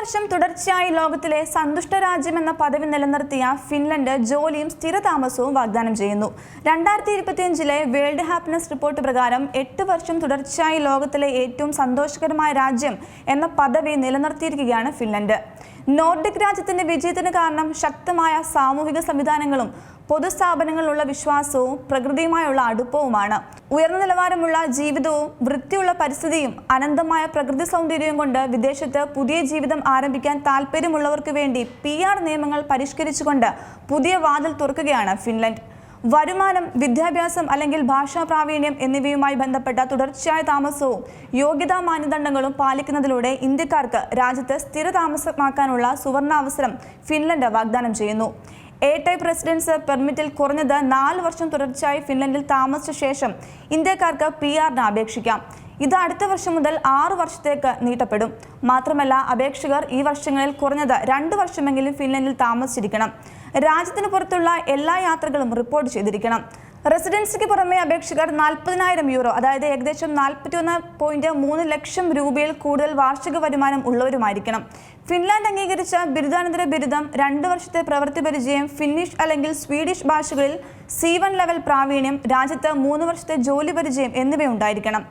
വർഷം തുടർച്ചയായി ലോകത്തിലെ സന്തുഷ്ട രാജ്യമെന്ന പദവി നിലനിർത്തിയ ഫിൻലൻഡ് ജോലിയും സ്ഥിരതാമസവും വാഗ്ദാനം ചെയ്യുന്നു. രണ്ടായിരത്തി ഇരുപത്തിയഞ്ചിലെ വേൾഡ് ഹാപ്പിനെസ് റിപ്പോർട്ട് പ്രകാരം എട്ട് വർഷം തുടർച്ചയായി ലോകത്തിലെ ഏറ്റവും സന്തോഷകരമായ രാജ്യം എന്ന പദവി നിലനിർത്തിയിരിക്കുകയാണ് ഫിൻലൻഡ്. നോർഡിക് രാജ്യത്തിന്റെ വിജയത്തിന് കാരണം ശക്തമായ സാമൂഹിക സംവിധാനങ്ങളും പൊതുസ്ഥാപനങ്ങളിലുള്ള വിശ്വാസവും പ്രകൃതിയുമായുള്ള അടുപ്പവുമാണ്. ഉയർന്ന നിലവാരമുള്ള ജീവിതവും വൃത്തിയുള്ള പരിസ്ഥിതിയും അനന്തമായ പ്രകൃതി സൗന്ദര്യവും കൊണ്ട് വിദേശത്ത് പുതിയ ജീവിതം ആരംഭിക്കാൻ താല്പര്യമുള്ളവർക്ക് വേണ്ടി പി ആർ നിയമങ്ങൾ പരിഷ്കരിച്ചുകൊണ്ട് പുതിയ വാതിൽ തുറക്കുകയാണ് ഫിൻലൻഡ്. വരുമാനം വിദ്യാഭ്യാസം അല്ലെങ്കിൽ ഭാഷാ പ്രാവീണ്യം എന്നിവയുമായി ബന്ധപ്പെട്ട തുടർച്ചയായ താമസവും യോഗ്യതാ മാനദണ്ഡങ്ങളും പാലിക്കുന്നതിലൂടെ ഇന്ത്യക്കാർക്ക് രാജ്യത്ത് സ്ഥിരതാമസമാക്കാനുള്ള സുവർണാവസരം ഫിൻലൻഡ് വാഗ്ദാനം ചെയ്യുന്നു. എ ടൈപ്പ് റെസിഡൻസ് പെർമിറ്റിൽ കുറഞ്ഞത് നാല് വർഷം തുടർച്ചയായി ഫിൻലൻഡിൽ താമസിച്ച ശേഷം ഇന്ത്യക്കാർക്ക് പി ആറിന് അപേക്ഷിക്കാം. ഇത് അടുത്ത വർഷം മുതൽ ആറു വർഷത്തേക്ക് നീട്ടപ്പെടും. മാത്രമല്ല അപേക്ഷകർ ഈ വർഷങ്ങളിൽ കുറഞ്ഞത് രണ്ട് വർഷമെങ്കിലും ഫിൻലൻഡിൽ താമസിച്ചിരിക്കണം. രാജ്യത്തിന് പുറത്തുള്ള എല്ലാ യാത്രകളും റിപ്പോർട്ട് ചെയ്തിരിക്കണം. റെസിഡൻസിക്ക് പുറമെ അപേക്ഷകർ നാൽപ്പതിനായിരം യൂറോ അതായത് ഏകദേശം നാൽപ്പത്തിയൊന്ന് പോയിന്റ് മൂന്ന് ലക്ഷം രൂപയിൽ കൂടുതൽ വാർഷിക വരുമാനം ഉള്ളവരുമായിരിക്കണം. ഫിൻലാൻഡ് അംഗീകരിച്ച ബിരുദാനന്തര ബിരുദം രണ്ട് വർഷത്തെ പ്രവൃത്തി പരിചയം ഫിന്നിഷ് അല്ലെങ്കിൽ സ്വീഡിഷ് ഭാഷകളിൽ സി വൺ ലെവൽ പ്രാവീണ്യം രാജ്യത്ത് മൂന്ന് വർഷത്തെ ജോലി പരിചയം എന്നിവയുണ്ടായിരിക്കണം.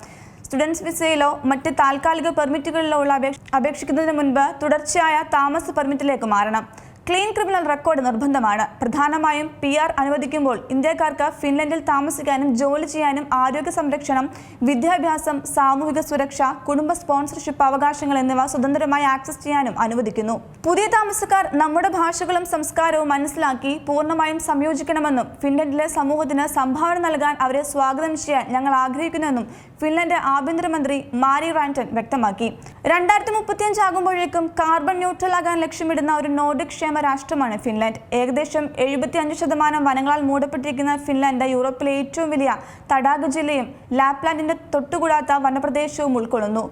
സ്റ്റുഡൻസ് വിസയിലോ മറ്റ് താൽക്കാലിക പെർമിറ്റുകളിലോ ഉള്ള അപേക്ഷ അപേക്ഷിക്കുന്നതിന് മുൻപ് തുടർച്ചയായ താമസ പെർമിറ്റിലേക്ക് മാറണം. ക്ലീൻ ക്രിമിനൽ റെക്കോർഡ് നിർബന്ധമാണ്. പ്രധാനമായും പി ആർ അനുവദിക്കുമ്പോൾ ഇന്ത്യക്കാർക്ക് ഫിൻലൻഡിൽ താമസിക്കാനും ജോലി ചെയ്യാനും ആരോഗ്യ സംരക്ഷണം വിദ്യാഭ്യാസം സാമൂഹിക സുരക്ഷ കുടുംബ സ്പോൺസർഷിപ്പ് അവകാശങ്ങൾ എന്നിവ സ്വതന്ത്രമായി ആക്സസ് ചെയ്യാനും അനുവദിക്കുന്നു. പുതിയ താമസക്കാർ നമ്മുടെ ഭാഷകളും സംസ്കാരവും മനസ്സിലാക്കി പൂർണമായും സംയോജിക്കണമെന്നും ഫിൻലൻഡിലെ സമൂഹത്തിന് സംഭാവന നൽകാൻ അവരെ സ്വാഗതം ചെയ്യാൻ ഞങ്ങൾ ആഗ്രഹിക്കുന്നുവെന്നും ഫിൻലൻഡ് ആഭ്യന്തരമന്ത്രി മാരി റാന്റൺ വ്യക്തമാക്കി. രണ്ടായിരത്തി മുപ്പത്തിയഞ്ചാകുമ്പോഴേക്കും കാർബൺ ന്യൂട്രൽ ആകാൻ ലക്ഷ്യമിടുന്ന ഒരു നോർഡിക് ക്ഷേമ രാഷ്ട്രമാണ് ഫിൻലാൻഡ്. ഏകദേശം എഴുപത്തിയഞ്ച് ശതമാനം വനങ്ങളാൽ മൂടപ്പെട്ടിരിക്കുന്ന ഫിൻലാൻഡ് യൂറോപ്പിലെ ഏറ്റവും വലിയ തടാക ജില്ലയും ലാപ്ലാൻഡിന്റെ തൊട്ടുകൂടാത്ത വനപ്രദേശവും ഉൾക്കൊള്ളുന്നു.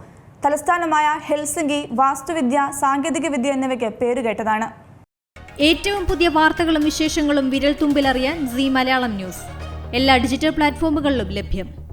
തലസ്ഥാനമായ ഹെൽസിംഗി വാസ്തുവിദ്യ സാങ്കേതികവിദ്യ എന്നിവയ്ക്ക് പേരുകേട്ടതാണ്. ഏറ്റവും പുതിയ വാർത്തകളും വിശേഷങ്ങളും വിരൽ തുമ്പിലറിയാൻ സി മലയാളം ന്യൂസ്. എല്ലാ ഡിജിറ്റൽ പ്ലാറ്റ്ഫോമുകളിലും ലഭ്യം.